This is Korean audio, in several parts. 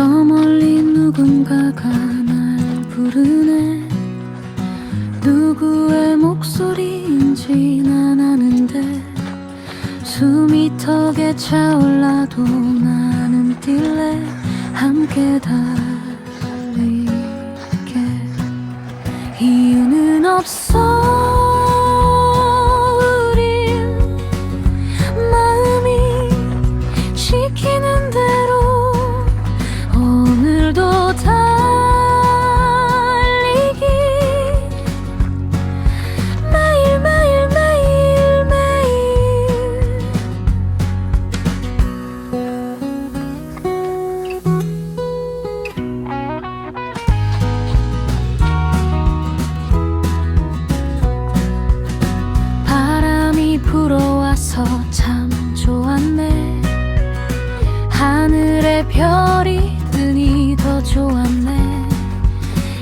저 멀리 누군가가 날 부르네. 누구의 목소리인지 난 아는데 숨이 턱에 차올라도 나는 뛸래. 함께 달리게. 이유는 없어. 불어와서 참 좋았네. 하늘에 별이 뜨니 더 좋았네.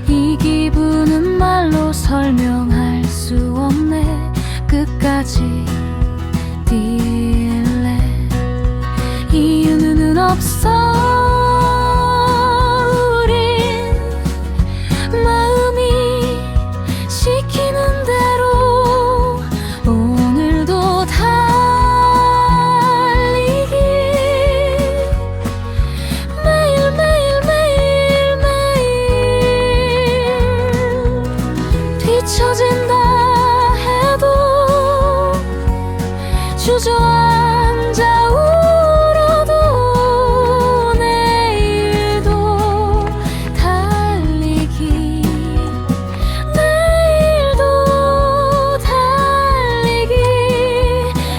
이 기분은 말로 설명할 수 없네. 끝까지 뛸래. 이유는 없어 잊혀진다 해도 주저앉아 울어도 내일도 달리기. 내일도 달리기.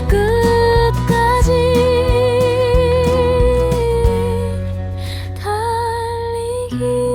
끝까지 달리기.